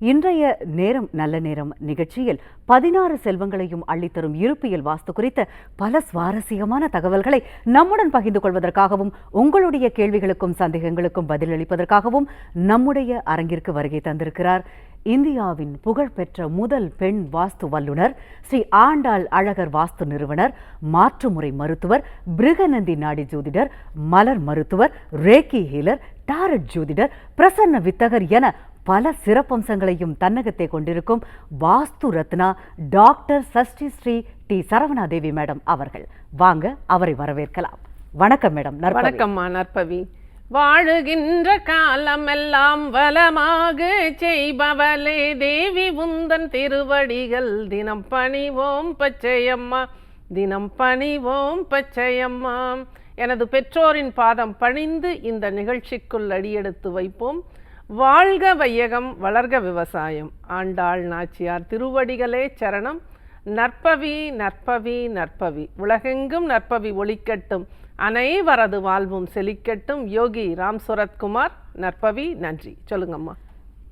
இன்றைய நேரம் நல்ல நேரம் நிகழ்ச்சியில் பதினாறு செல்வங்களையும் அள்ளித்தரும் இருப்பியல் வாஸ்து குறித்த பல சுவாரஸ்யமான தகவல்களை நம்முடன் பகிர்ந்து கொள்வதற்காகவும் உங்களுடைய கேள்விகளுக்கும் சந்தேகங்களுக்கும் பதிலளிப்பதற்காகவும் நம்முடைய அரங்கிற்கு வருகை தந்திருக்கிறார் இந்தியாவின் புகழ்பெற்ற முதல் பெண் வாஸ்து வல்லுனர் ஸ்ரீ ஆண்டாள் அழகர் வாஸ்து நிறுவனர் மாற்றுமுறை மருத்துவர் பிருகநந்தி நாடி ஜோதிடர் மலர் மருத்துவர் ரேக்கி ஹீலர் டாரட் ஜோதிடர் பிரசன்ன வித்தகர் என பல சிறப்பம்சங்களையும் தன்னகத்தை கொண்டிருக்கும் Vastu Ratna doctor Sashti Shri D Saravana Devi madam அவர்கள். வாங்க அவரை வரவேற்கலாம். வணக்கம் மேடம் வணக்கம்மா நற்பவி. வாழுகின்ற காலமெல்லாம் வளமாக செய்பவளே தேவி உந்தன் திருவடிகள் தினம் பணிவோம் பச்சையம்மா. தினம் பணிவோம் பச்சையம்மா. எனது பெற்றோரின் பாதம் பணிந்து இந்த நிகழ்ச்சிக்குள் அடியெடுத்து வைப்போம். வாழ்க வையகம் வளர்க விவசாயம். ஆண்டாள் நாச்சியார் திருவடிகளே சரணம். நற்பவி நற்பவி நற்பவி. உலகெங்கும் நற்பவி ஒளிக்கட்டும். அனைவரது வாழ்வும் செழிக்கட்டும். யோகி ராம் சுரத்குமார் நற்பவி நன்றி. சொல்லுங்கம்மா.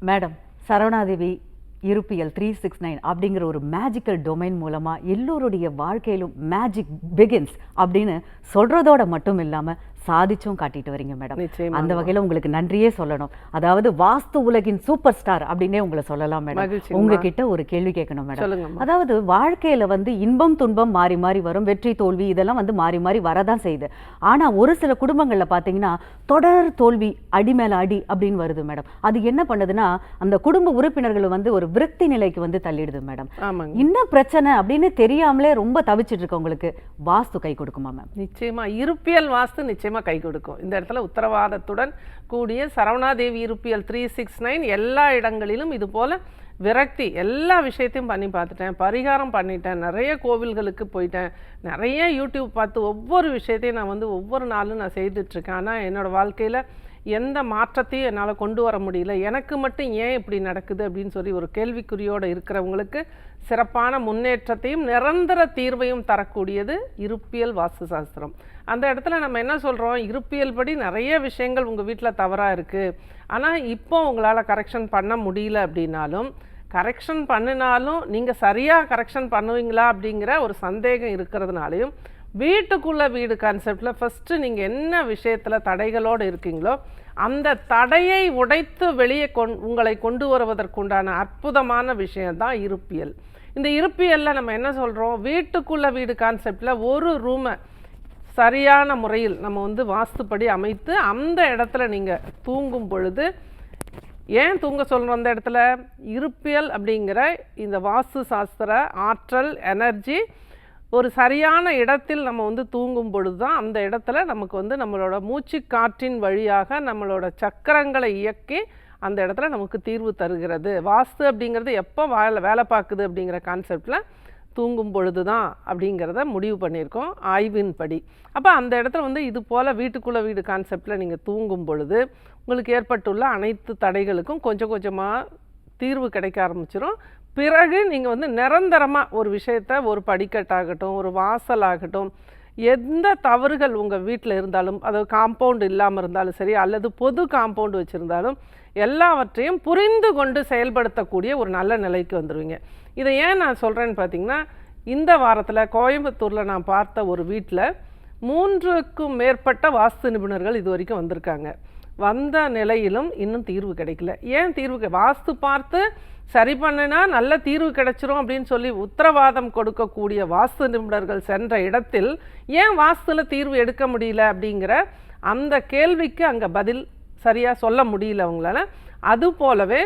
மேடம் சரவணாதேவி இருப்பியல் த்ரீ சிக்ஸ் நைன் அப்படிங்கிற ஒரு மேஜிக்கல் டொமைன் மூலமாக எல்லோருடைய வாழ்க்கையிலும் மேஜிக் பிகின்ஸ் அப்படின்னு சொல்கிறதோட மட்டும் இல்லாமல் சாதிச்சும் காட்டிட்டு வரீங்க மேடம். அந்த வகையில உங்களுக்கு நன்றியே சொல்லணும். அதாவது வாஸ்து உலகின் சூப்பர் ஸ்டார் அப்படின்னே உங்களை சொல்லலாம் மேடம். உங்ககிட்ட ஒரு கேள்வி கேட்கணும் மேடம். அதாவது வாழ்க்கையில வந்து இன்பம் துன்பம் மாறி மாறி வரும் வெற்றி தோல்வி இதெல்லாம் வந்து மாறி மாறி வரதான் செய்யுது. ஆனா ஒரு சில குடும்பங்கள்ல பாத்தீங்கன்னா தொடர் தோல்வி அடி மேல அடி அப்படின்னு வருது மேடம். அது என்ன பண்ணுதுன்னா அந்த குடும்ப உறுப்பினர்கள் வந்து ஒரு விரக்தி நிலைக்கு வந்து தள்ளிடுது மேடம். என்ன பிரச்சனை அப்படின்னு தெரியாமலே ரொம்ப தவிச்சிட்டு இருக்கவங்களுக்கு வாஸ்து கை கொடுக்குமா மேம்? நிச்சயமா. இருப்பியல் வாஸ்து நிச்சயமா கை கொடுக்கும். இந்த இடத்துல உத்தரவாதத்துடன் கூடிய சரவணாதேவி இருப்பியல் த்ரீ சிக்ஸ் நைன் எல்லா இடங்களிலும் இது போல் விரக்தி எல்லா விஷயத்தையும் பண்ணி பார்த்துட்டேன். பரிகாரம் பண்ணிட்டேன். நிறைய கோவில்களுக்கு போயிட்டேன். நிறைய யூடியூப் பார்த்து ஒவ்வொரு விஷயத்தையும் நான் வந்து ஒவ்வொரு நாளும் நான் செய்துட்ருக்கேன். ஆனால் என்னோடய வாழ்க்கையில் எந்த மாற்றத்தையும் என்னால் கொண்டு வர முடியல. எனக்கு மட்டும் ஏன் இப்படி நடக்குது அப்படின்னு சொல்லி ஒரு கேள்விக்குறியோடு இருக்கிறவங்களுக்கு சிறப்பான முன்னேற்றத்தையும் நிரந்தர தீர்வையும் தரக்கூடியது இருப்பியல் வாஸ்து சாஸ்திரம் அந்த இடத்துல நம்ம என்ன சொல்கிறோம் இருப்பியல் படி நிறைய விஷயங்கள் உங்கள் வீட்டில் தவறாக இருக்குது ஆனால் இப்போ உங்களால் கரெக்ஷன் பண்ண முடியல அப்படின்னாலும் கரெக்ஷன் பண்ணினாலும் நீங்கள் சரியாக கரெக்ஷன் பண்ணுவீங்களா அப்படிங்கிற ஒரு சந்தேகம் இருக்கிறதுனாலையும் வீட்டுக்குள்ளே வீடு கான்செப்டில் ஃபஸ்ட்டு நீங்கள் என்ன விஷயத்தில் தடைகளோடு இருக்கீங்களோ அந்த தடையை உடைத்து வெளியே கொண் உங்களை கொண்டு வருவதற்குண்டான அற்புதமான விஷயந்தான் இருப்பியல். இந்த இருப்பியலில் நம்ம என்ன சொல்கிறோம் வீட்டுக்குள்ளே வீடு கான்செப்டில் ஒரு ரூமை சரியான முறையில் நம்ம வந்து வாஸ்துப்படி அமைத்து அந்த இடத்துல நீங்கள் தூங்கும் பொழுது ஏன் தூங்க சொல்கிறோம் அந்த இடத்துல? இருப்பியல் அப்படிங்கிற இந்த வாஸ்து சாஸ்திர ஆற்றல் எனர்ஜி ஒரு சரியான இடத்தில் நம்ம வந்து தூங்கும் பொழுது தான் அந்த இடத்துல நமக்கு வந்து நம்மளோட மூச்சு காற்றின் வழியாக நம்மளோட சக்கரங்களை இயக்கி அந்த இடத்துல நமக்கு தீர்வு தருகிறது. வாஸ்து அப்படிங்கிறது எப்போ வேலை வேலை பார்க்குது அப்படிங்கிற கான்செப்டில் தூங்கும் பொழுது தான் அப்படிங்கிறத முடிவு பண்ணியிருக்கோம் ஆய்வின்படி. அப்போ அந்த இடத்துல வந்து இது போல் வீட்டுக்குள்ளே வீடு கான்செப்டில் நீங்கள் தூங்கும் பொழுது உங்களுக்கு ஏற்பட்டுள்ள அனைத்து தடைகளுக்கும் கொஞ்சம் கொஞ்சமாக தீர்வு கிடைக்க ஆரம்பிச்சிடும் பிறகு நீங்கள் வந்து நிரந்தரமாக ஒரு விஷயத்த ஒரு படிக்கட்டாகட்டும் ஒரு வாசலாகட்டும் எந்த தவறுகள் உங்கள் வீட்டில் இருந்தாலும் அது காம்பவுண்ட் இல்லாமல் இருந்தாலும் சரி அல்லது பொது காம்பவுண்டு வச்சுருந்தாலும் எல்லாவற்றையும் புரிந்து கொண்டு செயல்படுத்தக்கூடிய ஒரு நல்ல நிலைக்கு வந்துடுவீங்க இதை ஏன் நான் சொல்கிறேன்னு பார்த்தீங்கன்னா இந்த வாரத்தில் கோயம்புத்தூரில் நான் பார்த்த ஒரு வீட்டில் மூன்றுக்கும் மேற்பட்ட வாஸ்து நிபுணர்கள் இது வரைக்கும் வந்திருக்காங்க. வந்த நிலையிலும் இன்னும் தீர்வு கிடைக்கல. ஏன் தீர்வு வாஸ்து பார்த்து சரி பண்ணினா நல்ல தீர்வு கிடைச்சிரும் அப்படின்னு சொல்லி உத்தரவாதம் கொடுக்கக்கூடிய வாஸ்து நிபுணர்கள் சென்ற இடத்தில் ஏன் வாஸ்துல தீர்வு எடுக்க முடியல அப்படிங்கிற அந்த கேள்விக்கு அங்கே பதில் சரியாக சொல்ல முடியல அவங்களால. அது போலவே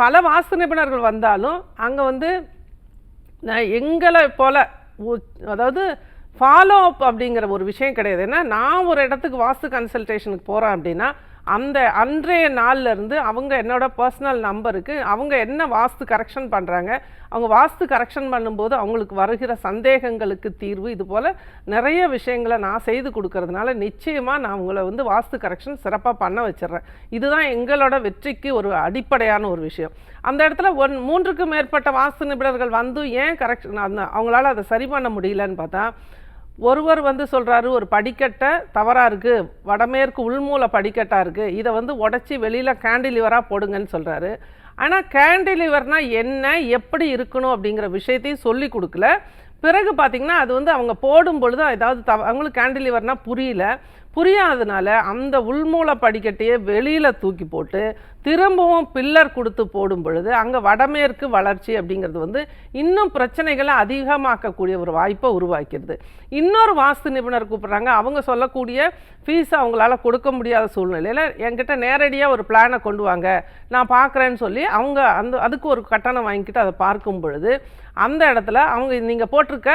பல வாஸ்து நிபுணர்கள் வந்தாலும் அங்கே வந்து எங்களை போல அதாவது ஃபாலோ அப் அப்படிங்கிற ஒரு விஷயம் கிடையாது. ஏன்னா நான் ஒரு இடத்துக்கு வாஸ்து கன்சல்டேஷனுக்கு போகிறேன் அப்படின்னா அந்த அன்றைய நாள்லேருந்து அவங்க என்னோட பர்சனல் நம்பருக்கு அவங்க என்ன வாஸ்து கரெக்ஷன் பண்ணுறாங்க அவங்க வாஸ்து கரெக்ஷன் பண்ணும்போது அவங்களுக்கு வருகிற சந்தேகங்களுக்கு தீர்வு இது போல் நிறைய விஷயங்களை நான் செய்து கொடுக்கறதுனால நிச்சயமாக நான் உங்களை வந்து வாஸ்து கரெக்ஷன் சிறப்பாக பண்ண வச்சிடுறேன். இதுதான் எங்களோட வெற்றிக்கு ஒரு அடிப்படையான ஒரு விஷயம். அந்த இடத்துல ஒன் மூன்றுக்கு மேற்பட்ட வாஸ்து நிபுணர்கள் வந்து ஏன் கரெக்ஷன் அந்த அவங்களால அதை சரி பண்ண முடியலன்னு பார்த்தா ஒருவர் வந்து சொல்கிறாரு ஒரு படிக்கட்டை தவறாக இருக்குது வடமேற்கு உள்மூல படிக்கட்டாக இருக்குது இதை வந்து உடச்சி வெளியில் கேண்டிலிவராக போடுங்கன்னு சொல்கிறாரு ஆனால் கேண்டிலிவர்னால் என்ன எப்படி இருக்கணும் அப்படிங்கிற விஷயத்தையும் சொல்லி கொடுக்கல. பிறகு பார்த்தீங்கன்னா அது வந்து அவங்க போடும் பொழுது ஏதாவது தவ அவங்களுக்கு கேண்டிலிவர்னா புரியல. புரியாததுனால அந்த உள்மூல படிக்கட்டையே வெளியில் தூக்கி போட்டு திரும்பவும் பில்லர் கொடுத்து போடும் பொழுது அங்கே வடமேற்கு வளர்ச்சி அப்படிங்கிறது வந்து இன்னும் பிரச்சனைகளை அதிகமாக்கக்கூடிய ஒரு வாய்ப்பை உருவாக்கிடுது. இன்னொரு வாஸ்து நிபுணர் கூப்பிட்றாங்க. அவங்க சொல்லக்கூடிய ஃபீஸ் அவங்களால கொடுக்க முடியாத சூழ்நிலையில் என்கிட்ட நேரடியாக ஒரு பிளானை கொண்டு வாங்க. நான் பார்க்குறேன்னு சொல்லி அவங்க அந்த அதுக்கு ஒரு கட்டணம் வாங்கிக்கிட்டு அதை பார்க்கும் பொழுது அந்த இடத்துல அவங்க நீங்கள் போட்டிருக்க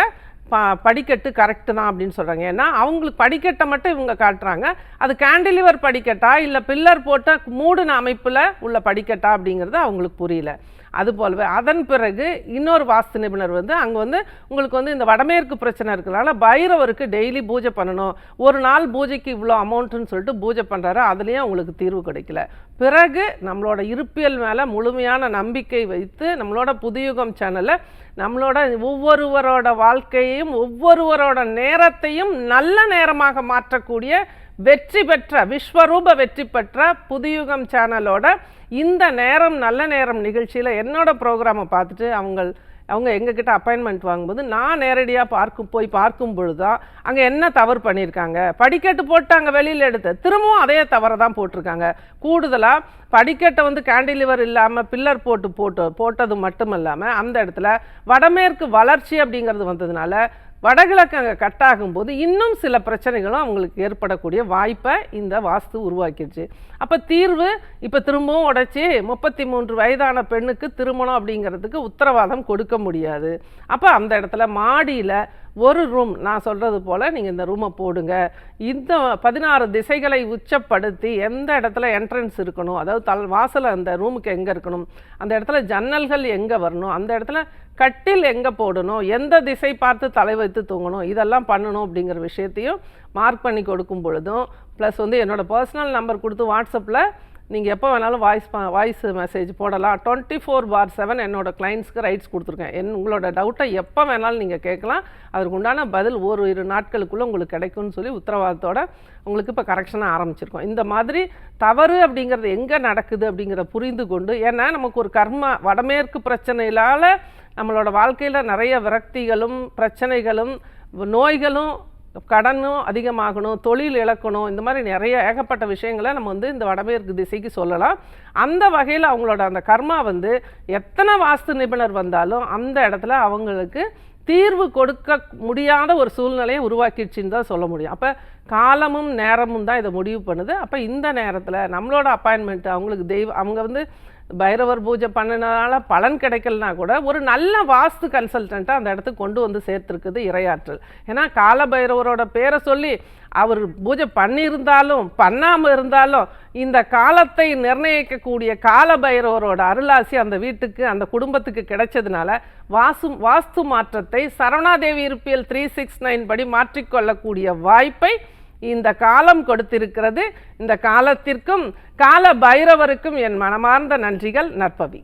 ப படிக்கட்டு கரெக்டு தான் அப்படின்னு சொல்கிறாங்க ஏன்னா அவங்களுக்கு படிக்கட்டை மட்டும் இவங்க காட்டுறாங்க. அது கேண்டிலிவர் படிக்கட்டா இல்லை பில்லர் போட்ட மூடின அமைப்பில் உள்ள படிக்கட்டா அப்படிங்கிறது அவங்களுக்கு புரியல. அது போலவே. அதன் பிறகு இன்னொரு வாஸ்து நிபுணர் வந்து அங்கே வந்து உங்களுக்கு வந்து இந்த வடமேற்கு பிரச்சனை இருக்கிறனால பைரவருக்கு டெய்லி பூஜை பண்ணணும். ஒரு நாள் பூஜைக்கு இவ்வளோ அமௌண்ட்டுன்னு சொல்லிட்டு பூஜை பண்ணுறாரு அதுலேயும் அவங்களுக்கு தீர்வு கிடைக்கல. பிறகு நம்மளோட இருப்பியல் மேலே முழுமையான நம்பிக்கை வைத்து நம்மளோட புதுயுகம் சேனலை நம்மளோட ஒவ்வொருவரோட வாழ்க்கையையும் ஒவ்வொருவரோட நேரத்தையும் நல்ல நேரமாக மாற்றக்கூடிய வெற்றி பெற்ற விஸ்வரூப வெற்றி பெற்ற புதுயுகம் சேனலோட இந்த நேரம் நல்ல நேரம் நிகழ்ச்சியில் என்னோட ப்ரோக்ராமை பார்த்துட்டு அவங்க அவங்க எங்ககிட்ட அப்பாயின்மெண்ட் வாங்கும்போது நான் நேரடியாக பார்க்கும் போய் பார்க்கும் பொழுது தான் அங்கே என்ன தவறு பண்ணியிருக்காங்க? படிக்கட்டு போட்டு அங்கே வெளியில் எடுத்து திரும்பவும் அதே தவறை தான் போட்டிருக்காங்க. கூடுதலாக படிக்கட்டை வந்து கேண்டிலிவர் இல்லாமல் பில்லர் போட்டு போட்டு போட்டது மட்டும் இல்லாமல் அந்த இடத்துல வடமேற்கு வளர்ச்சி அப்படிங்கிறது வந்ததுனால வடகிழக்கு அங்கே கட் ஆகும்போது இன்னும் சில பிரச்சனைகளும் அவங்களுக்கு ஏற்படக்கூடிய வாய்ப்பை இந்த வாஸ்து உருவாக்கிடுச்சு. அப்போ தீர்வு இப்போ திரும்பவும் உடைச்சி முப்பத்தி மூன்று வயதான பெண்ணுக்கு திருமணம் அப்படிங்கிறதுக்கு உத்தரவாதம் கொடுக்க முடியாது. அப்போ அந்த இடத்துல மாடியில் ஒரு ரூம் நான் சொல்கிறது போல் நீங்கள் இந்த ரூமை போடுங்க. இந்த பதினாறு திசைகளை உச்சப்படுத்தி எந்த இடத்துல என்ட்ரன்ஸ் இருக்கணும் அதாவது தல் வாசல் அந்த ரூமுக்கு எங்கே இருக்கணும் அந்த இடத்துல ஜன்னல்கள் எங்கே வரணும் அந்த இடத்துல கட்டில் எங்கே போடணும் எந்த திசை பார்த்து தலை வைத்து தூங்கணும் இதெல்லாம் பண்ணணும் அப்படிங்கிற விஷயத்தையும் மார்க் பண்ணி கொடுக்கும் பொழுதும் ப்ளஸ் வந்து என்னோடய பர்சனல் நம்பர் கொடுத்து வாட்ஸ்அப்பில் நீங்கள் எப்போ வேணாலும் வாய்ஸ் வாய்ஸ் மெசேஜ் போடலாம். டுவெண்ட்டி ஃபோர் பார் செவன் என்னோட கிளைண்ட்ஸ்க்கு ரைட்ஸ் கொடுத்துருக்கேன். என் உங்களோட டவுட்டை எப்போ வேணாலும் நீங்கள் கேட்கலாம். அதற்கு உண்டான பதில் ஒரு இரு நாட்களுக்குள்ளே உங்களுக்கு கிடைக்கும்னு சொல்லி உத்தரவாதத்தோட உங்களுக்கு இப்போ கரெக்ஷனாக ஆரம்பிச்சிருக்கோம். இந்த மாதிரி தவறு அப்படிங்கிறது எங்கே நடக்குது அப்படிங்கிறத புரிந்து கொண்டு ஏன்னா நமக்கு ஒரு கர்ம வடமேற்கு பிரச்சனையிலால் நம்மளோட வாழ்க்கையில் நிறைய விரக்திகளும் பிரச்சனைகளும் நோய்களும் கடனும் அதிகமாகணும் தொழில் இழக்கணும் இந்த மாதிரி நிறைய ஏகப்பட்ட விஷயங்களை நம்ம வந்து இந்த வடமேற்கு திசைக்கு சொல்லலாம். அந்த வகையில் அவங்களோட அந்த கர்மா வந்து எத்தனை வாஸ்து நிபுணர் வந்தாலும் அந்த இடத்துல அவங்களுக்கு தீர்வு கொடுக்க முடியாத ஒரு சூழ்நிலையை உருவாக்கிடுச்சின்னு தான் சொல்ல முடியும். அப்போ காலமும் நேரமும் தான் இதை முடிவு பண்ணுது. அப்போ இந்த நேரத்தில் நம்மளோட அப்பாயின்மெண்ட் அவங்களுக்கு தெய்வ அவங்க வந்து பைரவர் பூஜை பண்ணினால பலன் கிடைக்கலனா கூட ஒரு நல்ல வாஸ்து கன்சல்டண்ட்டை அந்த இடத்துக்கு கொண்டு வந்து சேர்த்துருக்குது இரையாற்றல். ஏன்னா கால பைரவரோட பேரை சொல்லி அவர் பூஜை பண்ணியிருந்தாலும் பண்ணாமல் இருந்தாலும் இந்த காலத்தை நிர்ணயிக்கக்கூடிய கால பைரவரோட அருளாசி அந்த வீட்டுக்கு அந்த குடும்பத்துக்கு கிடைச்சதுனால வாசு வாஸ்து மாற்றத்தை சரவணாதேவி இருப்பியல் த்ரீ சிக்ஸ் நைன் படி மாற்றிக்கொள்ளக்கூடிய வாய்ப்பை இந்த காலம் கொடுத்திருக்கிறது. இந்த காலத்திற்கும் கால பைரவருக்கும் என் மனமார்ந்த நன்றிகள் நற்பவி.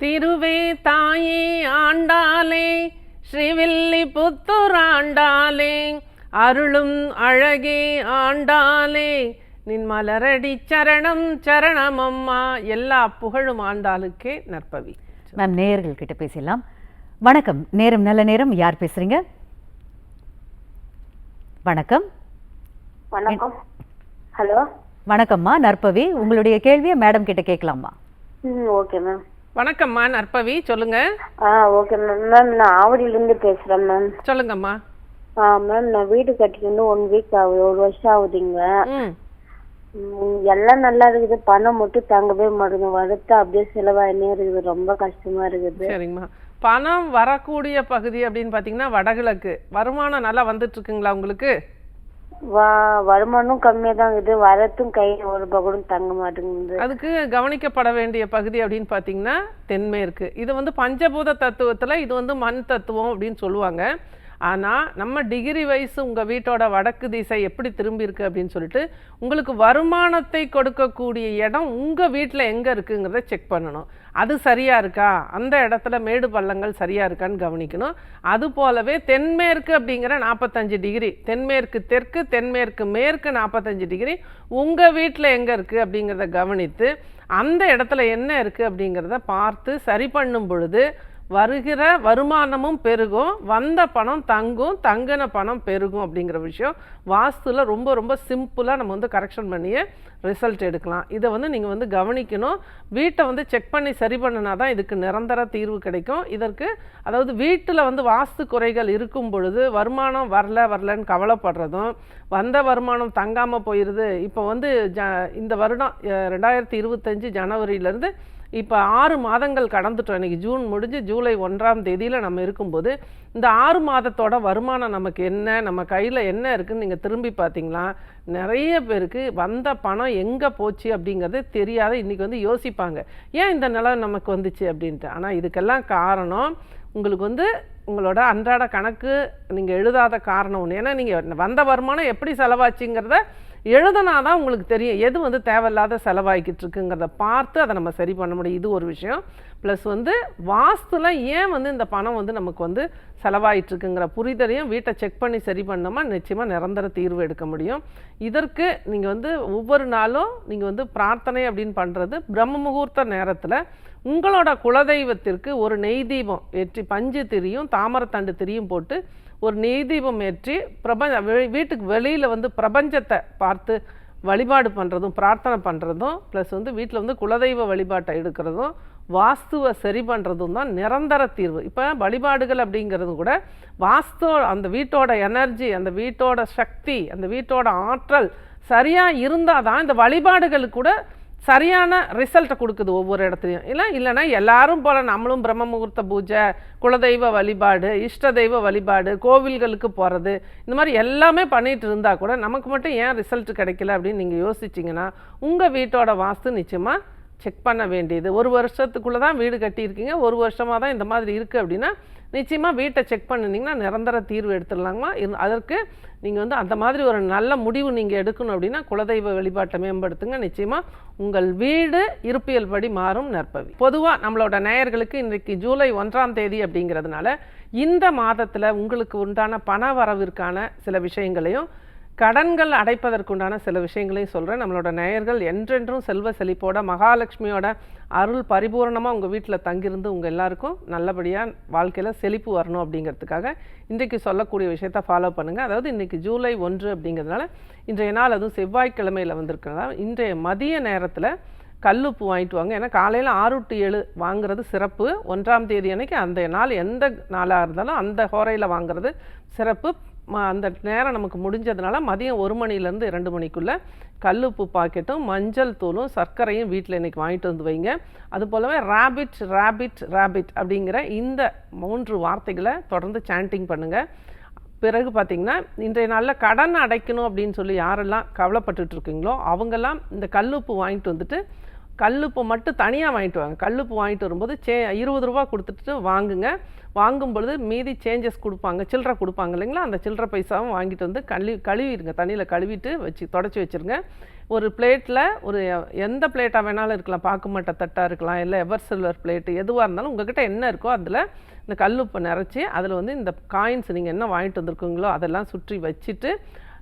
திருவே தாயே ஆண்டாலே ஸ்ரீவில்லி புத்தூர் ஆண்டாலே அருளும் அழகே ஆண்டாலே நின் மலரடி சரணம் சரணம் அம்மா எல்லா புகழும் ஆண்டாளுக்கே நற்பவி. மேம் நேயர்கள் கிட்ட பேசலாம் வணக்கம். நேரம் நல்ல நேரம். யார் பேசுறீங்க? வணக்கம். வணக்கம். ஹலோ? வணக்கம்மா நற்பவி. உங்களுடைய கேள்வியை மேடம் கிட்ட கேட்கலாமா ம் ஓகே மேம் வணக்கம்மா நற்பவி. சொல்லுங்க. ஆ ஓகே மேம் மேம் நான் ஆவடியிலேருந்து பேசுகிறேன் மேம் சொல்லுங்கம்மா. ஆ மேம் நான் வீடு கட்டிட்டு வந்து ஒன் வீக் ஆகுது. ஒரு வருஷம் ஆகுதுங்க. ம். ம், எல்லாம் நல்லா இருக்குது. பணம் மட்டும் தங்கவே மாட்டேங்குது. வருத்த அப்படியே செலவாயினே இருக்குது. ரொம்ப கஷ்டமா இருக்குது. சரிங்கம்மா பணம் வரக்கூடிய பகுதி அப்படின்னு பார்த்தீங்கன்னா வடகிழக்கு. வருமானம் நல்லா வந்துட்டு இருக்குங்களா உங்களுக்கு? வா வருமானம் கம்மியா தான் இருக்குது. வரத்தும் கையில ஒரு பகுடும் தங்க மாட்டேங்குது. அதுக்கு கவனிக்கப்பட வேண்டிய பகுதி அப்படின்னு பார்த்தீங்கன்னா தென்மேற்கு. இது வந்து பஞ்சபூத தத்துவத்தில் இது வந்து மண் தத்துவம் அப்படின்னு சொல்லுவாங்க. ஆனால் நம்ம டிகிரி வைஸ் உங்கள் வீட்டோட வடக்கு திசை எப்படி திரும்பியிருக்கு அப்படின்னு சொல்லிட்டு உங்களுக்கு வருமானத்தை கொடுக்கக்கூடிய இடம் உங்கள் வீட்டில் எங்கே இருக்குங்கிறத செக் பண்ணணும். அது சரியாக இருக்கா? அந்த இடத்துல மேடு பள்ளங்கள் சரியாக இருக்கான்னு கவனிக்கணும். அது போலவே தென்மேற்கு அப்படிங்கிற நாற்பத்தஞ்சு டிகிரி தென்மேற்கு தெற்கு தென்மேற்கு மேற்கு நாற்பத்தஞ்சு டிகிரி உங்கள் வீட்டில் எங்கே இருக்குது அப்படிங்கிறத கவனித்து அந்த இடத்துல என்ன இருக்குது அப்படிங்கிறத பார்த்து சரி பண்ணும் பொழுது வருகிற வருமானமும் பெருகும் வந்த பணம் தங்கும் தங்கின பணம் பெருகும் அப்படிங்கிற விஷயம் வாஸ்துவில் ரொம்ப ரொம்ப சிம்பிளாக நம்ம வந்து கரெக்ஷன் பண்ணியே ரிசல்ட் எடுக்கலாம். இதை வந்து நீங்கள் வந்து கவனிக்கணும். வீட்டை வந்து செக் பண்ணி சரி பண்ணினா தான் இதுக்கு நிரந்தர தீர்வு கிடைக்கும். இதற்கு அதாவது வீட்டில் வந்து வாஸ்து குறைகள் இருக்கும் பொழுது வருமானம் வரல வரலன்னு கவலைப்படுறதும் வந்த வருமானம் தங்காமல் போயிடுது இப்போ வந்து ஜ இந்த வருடம் ரெண்டாயிரத்தி இருபத்தஞ்சு ஜனவரியிலேருந்து இப்போ ஆறு மாதங்கள் கடந்துட்டோம். இன்றைக்கி ஜூன் முடிஞ்சு ஜூலை ஒன்றாம் தேதியில் நம்ம இருக்கும்போது இந்த ஆறு மாதத்தோட வருமானம் நமக்கு என்ன நம்ம கையில் என்ன இருக்குதுன்னு நீங்கள் திரும்பி பார்த்தீங்களா? நிறைய பேருக்கு வந்த பணம் எங்கே போச்சு அப்படிங்கிறது தெரியாத இன்றைக்கி வந்து யோசிப்பாங்க. ஏன் இந்த நிலம் நமக்கு வந்துச்சு அப்படின்ட்டு? ஆனால் இதுக்கெல்லாம் காரணம் உங்களுக்கு வந்து உங்களோட அன்றாட கணக்கு நீங்கள் எழுதாத காரணம் ஒன்று ஏன்னா நீங்கள் வந்த வருமானம் எப்படி செலவாச்சுங்கிறத எழுதுனா தான் உங்களுக்கு தெரியும் எது வந்து தேவையில்லாத செலவாகிக்கிட்டு இருக்குங்கிறத பார்த்து அதை நம்ம சரி பண்ண முடியும். இது ஒரு விஷயம். ப்ளஸ் வந்து வாஸ்துல ஏன் வந்து இந்த பணம் வந்து நமக்கு வந்து செலவாயிட்டு இருக்குங்கிற புரிதலையும் வீட்டை செக் பண்ணி சரி பண்ணோமா நிச்சயமாக நிரந்தர தீர்வு எடுக்க முடியும். இதற்கு நீங்கள் வந்து ஒவ்வொரு நாளும் நீங்கள் வந்து பிரார்த்தனை அப்படின்னு பண்ணுறது பிரம்ம முகூர்த்த நேரத்தில் உங்களோட குலதெய்வத்திற்கு ஒரு நெய் தீபம் ஏற்றி பஞ்சு திரியும் தாமரத்தண்டு திரியும் போட்டு ஒரு நெய் தீபம் ஏற்றி பிரபஞ்ச வீட்டுக்கு வெளியில் வந்து பிரபஞ்சத்தை பார்த்து வழிபாடு பண்ணுறதும் பிரார்த்தனை பண்ணுறதும் ப்ளஸ் வந்து வீட்டில் வந்து குலதெய்வ வழிபாட்டை எடுக்கிறதும் வாஸ்துவை சரி பண்ணுறதும் தான் நிரந்தர தீர்வு. இப்போ வழிபாடுகள் அப்படிங்கிறது கூட வாஸ்து அந்த வீட்டோட எனர்ஜி அந்த வீட்டோட சக்தி அந்த வீட்டோட ஆற்றல் சரியாக இருந்தால் தான் இந்த வழிபாடுகளுக்கு கூட சரியான ரிசல்ட்டை கொடுக்குது ஒவ்வொரு இடத்துலையும். இல்லை இல்லைன்னா எல்லாரும் போல நம்மளும் பிரம்ம முகூர்த்த பூஜை குலதெய்வ வழிபாடு இஷ்ட தெய்வ வழிபாடு கோவில்களுக்கு போகிறது இந்த மாதிரி எல்லாமே பண்ணிட்டு இருந்தால் கூட நமக்கு மட்டும் ஏன் ரிசல்ட் கிடைக்கல அப்படின்னு நீங்கள் யோசிச்சிங்கன்னா உங்கள் வீட்டோட வாஸ்து நிச்சயமாக செக் பண்ண வேண்டியது. ஒரு வருஷத்துக்குள்ளே தான் வீடு கட்டியிருக்கீங்க ஒரு வருஷமாக தான் இந்த மாதிரி இருக்குது அப்படின்னா நிச்சயமாக வீட்டை செக் பண்ணினீங்கன்னா நிரந்தர தீர்வு எடுத்துடலாமா அதற்கு நீங்கள் வந்து அந்த மாதிரி ஒரு நல்ல முடிவு நீங்கள் எடுக்கணும் அப்படின்னா குலதெய்வ வழிபாட்டை மேம்படுத்துங்க. நிச்சயமாக உங்கள் வீடு இருப்பியல் படி மாறும் நற்பவி. பொதுவாக நம்மளோட நேயர்களுக்கு இன்றைக்கு ஜூலை ஒன்றாம் தேதி அப்படிங்கிறதுனால இந்த மாதத்தில் உங்களுக்கு உண்டான பண வரவிற்கான சில விஷயங்களையும் கடன்கள் அடைப்பதற்குண்டான சில விஷயங்களையும் சொல்கிறேன் நம்மளோட நேயர்கள் என்றென்றும் செல்வ செழிப்போட மகாலட்சுமியோட அருள் பரிபூரணமாக உங்கள் வீட்டில் தங்கியிருந்து உங்கள் எல்லாருக்கும் நல்லபடியாக வாழ்க்கையில் செழிப்பு வரணும் அப்படிங்கிறதுக்காக இன்றைக்கு சொல்லக்கூடிய விஷயத்த ஃபாலோ பண்ணுங்கள் அதாவது இன்றைக்கி ஜூலை ஒன்று அப்படிங்கிறதுனால இன்றைய நாள் அதுவும் செவ்வாய்க்கிழமையில் வந்திருக்கிறதா? இன்றைய மதிய நேரத்தில் கல்லுப்பு வாங்கிட்டு வாங்க. ஏன்னா காலையில் ஆறு டு ஏழு வாங்குறது சிறப்பு. ஒன்றாம் தேதி அன்னைக்கு அந்த நாள் எந்த நாளாக இருந்தாலும் அந்த ஹோரையில் வாங்குறது சிறப்பு. அந்த நேரம் நமக்கு முடிஞ்சதுனால மதியம் ஒரு மணிலேருந்து ரெண்டு மணிக்குள்ளே கல்லுப்பு பாக்கெட்டும் மஞ்சள் தூளும் சர்க்கரையும் வீட்டில் இன்றைக்கி வாங்கிட்டு வந்து வைங்க. அது போலவே ரேபிட் ரேபிட் ரேபிட் அப்படிங்கிற இந்த மூன்று வார்த்தைகளை தொடர்ந்து சாண்டிங் பண்ணுங்கள் பிறகு பார்த்திங்கன்னா இன்றைய நாளில் கடன் அடைக்கணும் அப்படின்னு சொல்லி யாரெல்லாம் கவலைப்பட்டுட்ருக்கீங்களோ அவங்கெல்லாம் இந்த கல்லுப்பு வாங்கிட்டு வந்துட்டு கல்லுப்பு மட்டும் தனியாக வாங்கிட்டு வாங்க. கல்லுப்பு வாங்கிட்டு வரும்போது சே இருபது ரூபா கொடுத்துட்டு வாங்குங்க. வாங்கும் பொழுது மீதி சேஞ்சஸ் கொடுப்பாங்க. சில்லறை கொடுப்பாங்க இல்லைங்களா? அந்த சில்லறை பைசாவும் வாங்கிட்டு வந்து கழுவி கழுவிடுங்க. தண்ணியில் கழுவிட்டு வச்சு தொடச்சி வச்சுருங்க. ஒரு பிளேட்டில் ஒரு எந்த பிளேட்டாக வேணாலும் இருக்கலாம். பாக்குமட்டை தட்டாக இருக்கலாம். இல்லை எவர் சில்வர் பிளேட்டு எதுவாக இருந்தாலும் உங்ககிட்ட என்ன இருக்கோ அதில் இந்த கல்லுப்பை நிறச்சி அதில் வந்து இந்த காயின்ஸ் நீங்கள் என்ன வாங்கிட்டு வந்திருக்கீங்களோ அதெல்லாம் சுற்றி வச்சுட்டு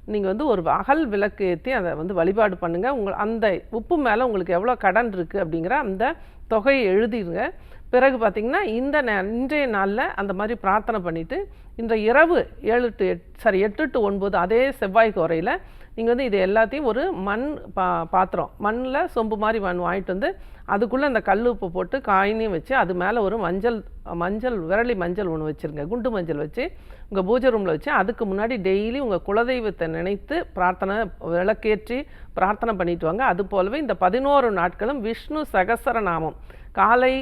நீங்கள் வந்து ஒரு அகல் விளக்கு ஏற்றி அதை வந்து வழிபாடு பண்ணுங்கள் உங்கள் அந்த உப்பு மேலே உங்களுக்கு எவ்வளோ கடன் இருக்குது அப்படிங்கிற அந்த தொகையை எழுதிடுங்க பிறகு பார்த்தீங்கன்னா இந்த இன்றைய நாளில் அந்த மாதிரி பிரார்த்தனை பண்ணிவிட்டு இன்றைய இரவு ஏழு டு எட் சாரி எட்டு டு ஒன்பது அதே செவ்வாய் குறையில் நீங்கள் வந்து இது எல்லாத்தையும் ஒரு மண் பா பாத்திரம் மண்ணில் சொம்பு மாதிரி மண் வாங்கிட்டு வந்து அதுக்குள்ளே அந்த கல் உப்பு போட்டு காயினையும் வச்சு அது மேலே ஒரு மஞ்சள் மஞ்சள் விரலி மஞ்சள் ஒன்று வச்சுருங்க. குண்டு மஞ்சள் வச்சு உங்கள் பூஜை ரூமில் வச்சு அதுக்கு முன்னாடி டெய்லி உங்கள் குலதெய்வத்தை நினைத்து பிரார்த்தனை விளக்கேற்றி பிரார்த்தனை பண்ணிட்டு வாங்க. அது போலவே இந்த பதினோரு நாட்களும் விஷ்ணு சகசரநாமம். காலை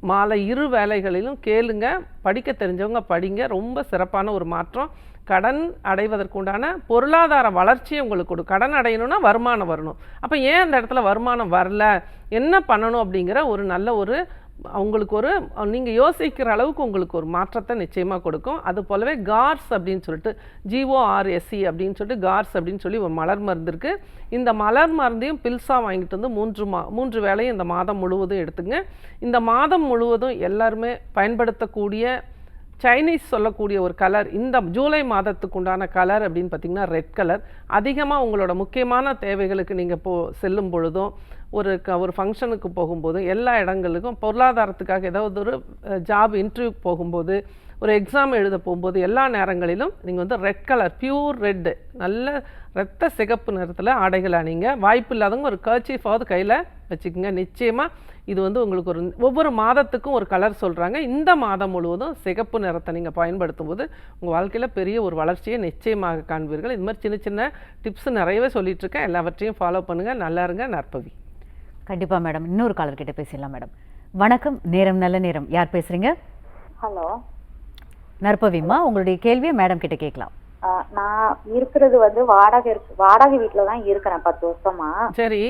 மாலை இரு வேலைகளிலும் கேளுங்க படிக்க தெரிஞ்சவங்க படிங்க. ரொம்ப சிறப்பான ஒரு மாற்றம். கடன் அடைவதற்குண்டான பொருளாதார வளர்ச்சியை உங்களுக்கு கொடு கடன் அடையணும்னா வருமானம் வரணும். அப்போ ஏன் அந்த இடத்துல வருமானம் வரல? என்ன பண்ணணும் அப்படிங்கிற ஒரு நல்ல ஒரு உங்களுக்கு ஒரு நீங்கள் யோசிக்கிற அளவுக்கு உங்களுக்கு ஒரு மாற்றத்தை நிச்சயமாக கொடுக்கும். அது போலவே கார்ஸ் அப்படின்னு சொல்லிட்டு ஜிஓஆர்எஸ்சி அப்படின்னு சொல்லிட்டு கார்ஸ் அப்படின்னு சொல்லி ஒரு மலர் மருந்து இருக்குது இந்த மலர் மருந்தையும் பில்ஸாக வாங்கிட்டு வந்து மூன்று மா மூன்று வேளையும் இந்த மாதம் முழுவதும் எடுத்துங்க. இந்த மாதம் முழுவதும் எல்லாருமே பயன்படுத்தக்கூடிய சைனீஸ் சொல்லக்கூடிய ஒரு கலர் இந்த ஜூலை மாதத்துக்கு உண்டான கலர் அப்படின்னு பார்த்தீங்கன்னா ரெட் கலர் அதிகமாக உங்களோட முக்கியமான தேவைகளுக்கு நீங்கள் போ செல்லும் பொழுதும் ஒரு க ஒரு ஃபங்க்ஷனுக்கு போகும்போதும் எல்லா இடங்களுக்கும் பொருளாதாரத்துக்காக ஏதாவது ஒரு ஜாப் இன்டர்வியூ போகும்போது ஒரு எக்ஸாம் எழுத போகும்போது எல்லா நேரங்களிலும் நீங்கள் வந்து ரெட் கலர் பியூர் ரெட்டு நல்ல ரத்த சிகப்பு நிறத்தில் ஆடைகள் அணிங்க. வாய்ப்பு இல்லாதவங்க ஒரு கர்ச்சீஃபாவது கையில் வச்சுக்கோங்க. நிச்சயமாக இது வந்து உங்களுக்கு ஒரு ஒவ்வொரு மாதத்துக்கும் ஒரு கலர் சொல்கிறாங்க இந்த மாதம் முழுவதும் சிகப்பு நிறத்தை நீங்கள் பயன்படுத்தும் போது உங்கள் வாழ்க்கையில் பெரிய ஒரு வளர்ச்சியை நிச்சயமாக காண்பீர்கள். இது மாதிரி சின்ன சின்ன டிப்ஸ் நிறையவே சொல்லிகிட்ருக்கேன் இருக்கேன். எல்லாவற்றையும் ஃபாலோ பண்ணுங்கள் நல்லா இருங்க. நற்பவி. கண்டிப்பா மேடம் இன்னொரு காலர் கிட்ட பேசிடலாம் மேடம். வணக்கம் நேரம் நல்ல நேரம். யார் பேசுறீங்க? ஹலோ. நற்பவிமா உங்களுடைய கேள்வியை மேடம் கிட்ட கேட்கலாம். நான் இருக்கிறது வந்து வாடகை இருக்கு வாடகை வீட்டில் தான் இருக்கிறேன் பத்து வருஷமா. சரி.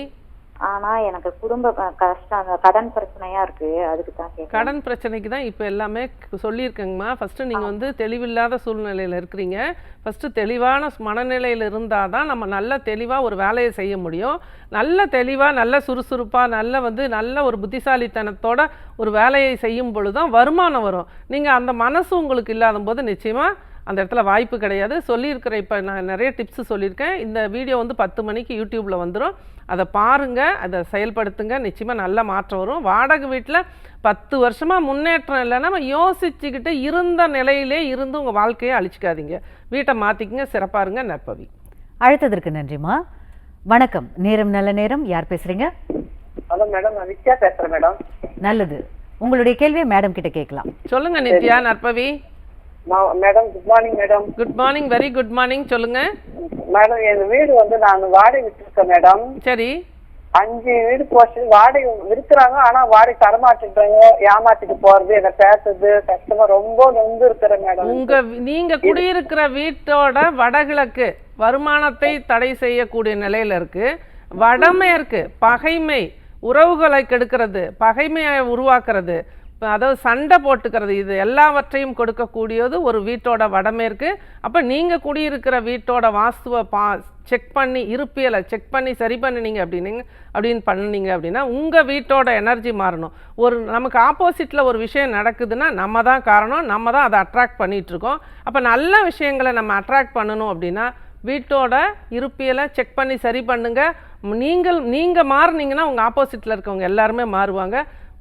ஆனா எனக்கு குடும்ப கஷ்டம் கடன் பிரச்சனையா இருக்கு. அதுக்கு தான் கடன் பிரச்சனைக்கு தான் இப்போ எல்லாமே சொல்லியிருக்கேங்கம்மா. ஃபஸ்ட்டு நீங்கள் வந்து தெளிவில்லாத சூழ்நிலையில் இருக்கிறீங்க. ஃபஸ்ட்டு தெளிவான மனநிலையில் இருந்தால் தான் நம்ம நல்ல தெளிவாக ஒரு வேலையை செய்ய முடியும். நல்ல தெளிவாக நல்ல சுறுசுறுப்பாக நல்ல வந்து நல்ல ஒரு புத்திசாலித்தனத்தோட ஒரு வேலையை செய்யும் பொழுது தான் வருமானம் வரும். நீங்கள் அந்த மனசு உங்களுக்கு இல்லாத போது நிச்சயமாக அந்த இடத்துல வாய்ப்பு கிடையாது. சொல்லியிருக்கிற இப்போ நான் நிறைய டிப்ஸ் சொல்லியிருக்கேன். இந்த வீடியோ வந்து பத்து மணிக்கு யூடியூப்பில் வந்துடும் அதை பாருங்கள் அதை செயல்படுத்துங்க. நிச்சயமாக நல்ல மாற்றம் வரும். வாடகை வீட்டில் பத்து வருஷமாக முன்னேற்றம் இல்லைன்னா நம்ம யோசிச்சுக்கிட்டு இருந்த நிலையிலே இருந்து உங்கள் வாழ்க்கையை அழிச்சிக்காதீங்க. வீட்டை மாற்றிக்கங்க சிறப்பாக இருங்க நற்பவி. அழைத்ததற்கு நன்றிம்மா. வணக்கம். நேரம் நல்ல நேரம். யார் பேசுறீங்க? ஹலோ மேடம் நான் வித்யா பேசுறேன் மேடம். நல்லது. உங்களுடைய கேள்வியை மேடம் கிட்ட கேட்கலாம். சொல்லுங்கள் நித்யா நற்பவி. Madam good morning madam good morning very good morning சொல்லுங்கள் மேடம் எங்க வீடு வந்து நான் வாடகை விட்டுருக்கேன் மேடம் சரி. அஞ்சு வீடு போச்சு. வாடகை விற்கிறாங்க ஆனா வாடகை தரமாட்டின்றாங்க. ஏமாத்திட்டு போறது என்ன பேசுறது கஷ்டமா ரொம்ப நொந்து இருக்கிறேன் மேடம் உங்க நீங்க குடியிருக்கிற வீட்டோட வடகிழக்கு வருமானத்தை தடை செய்யக்கூடிய நிலையில இருக்கு. வடமேற்கு பகைமை உறவுகளை கெடுக்கிறது பகைமையை உருவாக்குறது அதாவது சண்டை போட்டுக்கிறது இது எல்லாவற்றையும் கொடுக்கக்கூடியது ஒரு வீட்டோட வடமேற்கு. அப்போ நீங்கள் குடியிருக்கிற வீட்டோட வாஸ்துவை பா செக் பண்ணி இருப்பியலை செக் பண்ணி சரி பண்ணினீங்க அப்படின்னீங்க அப்படின்னு பண்ணினீங்க அப்படின்னா உங்கள் வீட்டோட எனர்ஜி மாறணும். ஒரு நமக்கு ஆப்போசிட்டில் ஒரு விஷயம் நடக்குதுன்னா நம்ம தான் காரணம் நம்ம தான் அதை அட்ராக்ட் பண்ணிகிட்ருக்கோம் அப்போ நல்ல விஷயங்களை நம்ம அட்ராக்ட் பண்ணணும் அப்படின்னா வீட்டோட இருப்பியலை செக் பண்ணி சரி பண்ணுங்கள் நீங்கள் நீங்கள் மாறுனீங்கன்னா உங்கள் ஆப்போசிட்டில் இருக்கவங்க எல்லாருமே மாறுவாங்க.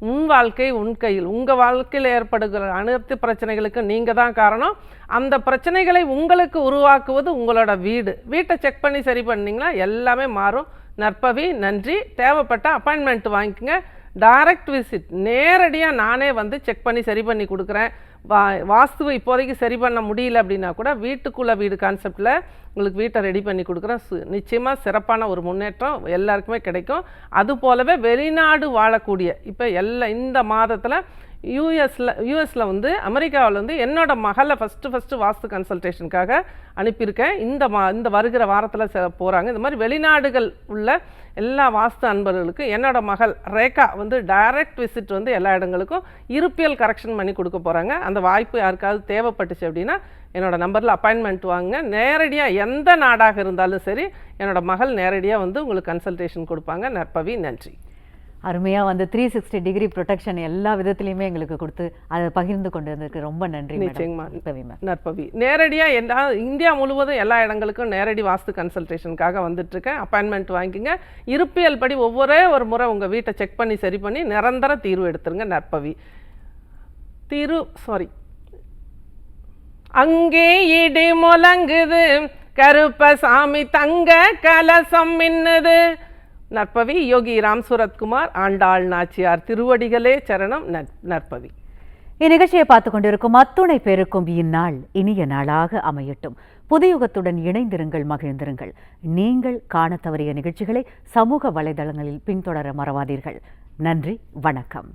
உன் வாழ்க்கை உன் கையில். உங்கள் வாழ்க்கையில் ஏற்படுகிற அனைத்து பிரச்சனைகளுக்கு நீங்கள் தான் காரணம். அந்த பிரச்சனைகளை உங்களுக்கு உருவாக்குவது உங்களோட வீடு. வீட்டை செக் பண்ணி சரி பண்ணிங்கன்னா எல்லாமே மாறும். நற்பவி நன்றி. தேவைப்பட்ட அப்பாயின்மெண்ட் வாங்கிக்கோங்க. டைரக்ட் விசிட் நேரடியாக நானே வந்து செக் பண்ணி சரி பண்ணி கொடுக்குறேன். வா வாஸ்துவை இப்போதைக்கு சரி பண்ண முடியல அப்படின்னா கூட வீட்டுக்குள்ளே வீடு கான்செப்டில் உங்களுக்கு வீட்டை ரெடி பண்ணி கொடுக்குறேன் சு நிச்சயமாக சிறப்பான ஒரு முன்னேற்றம் எல்லாருக்குமே கிடைக்கும். அது போலவே வெளிநாடு வாழக்கூடிய இப்போ எல்லா இந்த மாதத்தில் யூஎஸில் யூஎஸில் வந்து அமெரிக்காவில் வந்து என்னோட மகளை ஃபஸ்ட்டு ஃபஸ்ட்டு வாஸ்து கன்சல்டேஷனுக்காக அனுப்பியிருக்கேன். இந்த மா இந்த வருகிற வாரத்தில் போகிறாங்க இந்த மாதிரி வெளிநாடுகள் உள்ள எல்லா வாஸ்து அன்பர்களுக்கு என்னோட மகள் ரேகா வந்து டைரக்ட் விசிட் வந்து எல்லா இடங்களுக்கும் இருப்பியல் கரெக்ஷன் பண்ணி கொடுக்க போகிறாங்க அந்த வாய்ப்பு யாருக்காவது தேவைப்பட்டுச்சு அப்படின்னா என்னோடய நம்பரில் அப்பாயின்மெண்ட் வாங்குங்க. நேரடியாக எந்த நாடாக இருந்தாலும் சரி என்னோடய மகள் நேரடியாக வந்து உங்களுக்கு கன்சல்டேஷன் கொடுப்பாங்க. நற்பவி நன்றி. அருமையா வந்து த்ரீ சிக்ஸ்டி டிகிரி ப்ரொடெக்ஷன் எல்லா விதத்துலையுமே எங்களுக்கு கொடுத்து அதை பகிர்ந்து கொண்டு வந்ததுக்கு ரொம்ப நன்றி நிச்சயமா. நற்பவி நேரடியாக எல்லா இந்தியா முழுவதும் எல்லா இடங்களுக்கும் நேரடி வாஸ்து கன்சல்டேஷனுக்காக வந்துட்டுருக்கேன். அப்பாயின்மெண்ட் வாங்கிக்கோங்க. இருப்பியல் படி ஒவ்வொரே ஒரு முறை உங்கள் வீட்டை செக் பண்ணி சரி பண்ணி நிரந்தர தீர்வு எடுத்துருங்க நற்பவி. திரு சாரி அங்கே இடி முழங்குது. கருப்பசாமி தங்க கலசம் மின்னுது. நற்பவி யோகி ராம் சுரத்குமார் ஆண்டாள் நாச்சியார் திருவடிகளே சரணம் நற்பவி. இந்நிகழ்ச்சியை பார்த்து கொண்டிருக்கும் அத்துணை பேருக்கும் இந்நாள் இனிய நாளாக அமையட்டும். புதுயுகத்துடன் இணைந்திருங்கள் மகிழ்ந்திருங்கள். நீங்கள் காணத் தவறிய நிகழ்ச்சிகளை சமூக வலைதளங்களில் பின்தொடர மறவாதீர்கள். நன்றி வணக்கம்.